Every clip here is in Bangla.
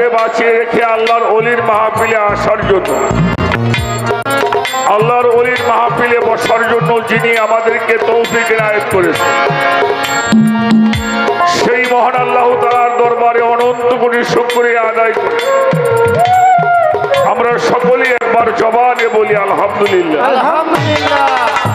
হায়াতে বাঁচিয়ে রেখে আল্লাহর অলির মাহফিলে আসার জন্য। আল্লাহর অলির মাহফিলে বসার জন্য যিনি আমাদেরকে তৌফিক এনায়ত করেছেন। সেই মহান আল্লাহ তালার দরবারে অনন্ত কোটি শুক্রিয়া আদায় করি। আমরা সকলেই একবার জবানে বলি, আলহামদুলিল্লাহ। আলহামদুলিল্লাহ।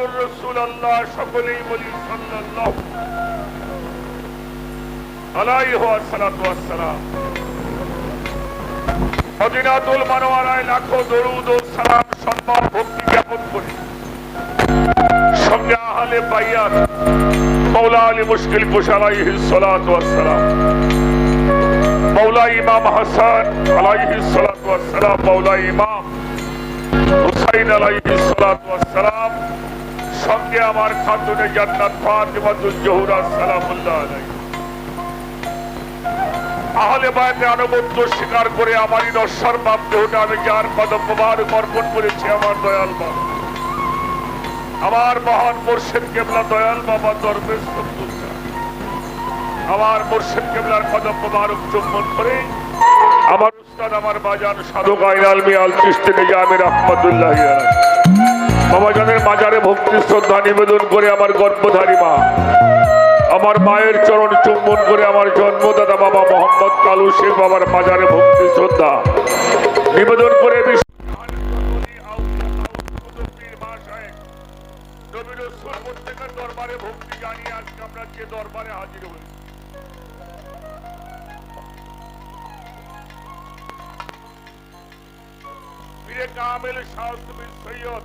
মোহাম্মদুর রাসূলুল্লাহ সকলেই বলি ওয়া সাল্লাতু ওয়াস সালাম মদিনাতুল মানওয়ারায় লাখো দরুদ ও সালাম সঙ্গে আমার খাতুনে জান্নাত ফাতিমাতুল জোহরা সালামুল্লাহ আহলে বায়তে আনুগত্য স্বীকার করে আমারই নশ্বর বাপ দেহটা আমি যার মোবারক অর্পণ করেছি, আমার দয়াল বাবা। আমার মহান মুর্শিদ কেবলা দয়াল বাবা দরবেশ আমার মুর্শিদ কেবলার মোবারক চুম্বন করে আমার উস্তাদ, আমার বাজান সাধক আইনাল মিয়াল চিস্তি নিজামী রহমতুল্লাহ বাবাজানের মাজারে ভক্তি শ্রদ্ধা নিবেদন করে আমার গর্ভধারী মা। আমার মায়ের চরণ চুম্বন করে আমার জন্মদাতা বাবা মোহাম্মদ কালু শেখ বাবার মাজারে ভক্তি শ্রদ্ধা নিবেদন করে দরবারে ভক্তি হাজির শাহসুবিন সৈয়দ।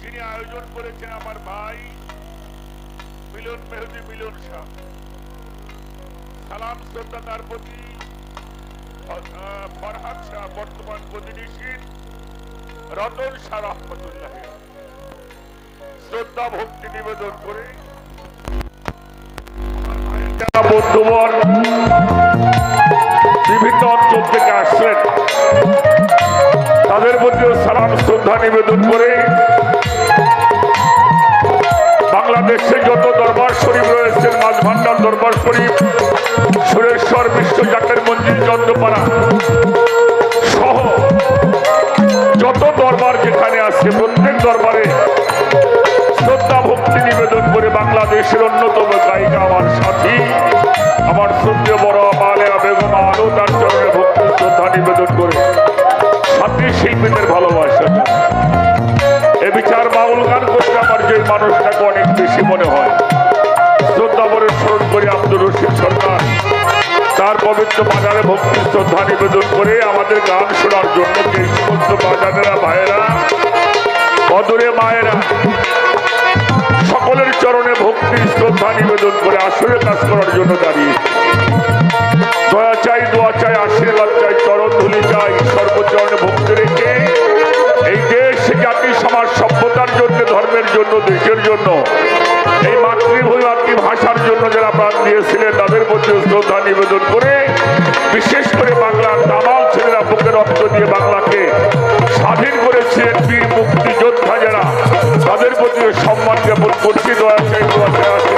যিনি আয়োজন করেছেন আমার ভাই মিলন মেহদি মিলন শাহ। সালাম শ্রদ্ধা তার প্রতি বর্তমান রতন শ্রদ্ধা ভক্তি নিবেদন করে বিভিন্ন অঞ্চল থেকে তাদের মধ্যেও সালাম, শ্রদ্ধা নিবেদন করে বাংলাদেশে যত দরবার শরীফ রয়েছেন মাঝ ভান্ডার দরবার শরীফ, সুরেশ্বর বিশ্ব জাকের মঞ্জিল চন্দ্রপাড়া সহ যত দরবার যেখানে আছে, প্রত্যেক দরবারে শ্রদ্ধা ভক্তি নিবেদন করে বাংলাদেশের অন্যতম গায়িকা আমার সাথী, আমার সূর্য বড় মালেয়া বেগম আলো, তার চরণে ভক্তি শ্রদ্ধা নিবেদন করে সাথী শিল্পীদের ভালোবাসা। এ বিচার বাউল গান করতে আমার যে মানুষটাকে অনেক বেশি মনে হয়। তার বাজারে ভক্তি শ্রদ্ধা নিবেদন করে আমাদের গান শোনার জন্য যে সমস্ত বাজারেরা ভাইয়েরা, অদূরে মায়েরা, সকলের চরণে ভক্তি শ্রদ্ধা নিবেদন করে আসলে কাজ করার জন্য দাঁড়িয়ে দয়া চাই, দোয়া চাই, আশীর্বাদ চাই, চরণ ধুলি চাই, সর্বচরণে ভক্তি রেখে এই দেশ, জাতি, সমাজ, সভ্যতার জন্য, ধর্মের জন্য, দেশের জন্য মাতৃভূমি মাতৃভাষার জন্য যারা প্রাণ দিয়েছিলেন, তাদের প্রতি শ্রদ্ধা নিবেদন করে, বিশেষ করে বাংলার দামাল ছেলেরা বুকে রক্ত দিয়ে বাংলাকে স্বাধীন করেছিলেন বীর মুক্তিযোদ্ধা যারা। তাদের প্রতি সম্মান জ্ঞাপন করছি, দয়া চাই দোয়া চাই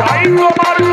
চাই তোমার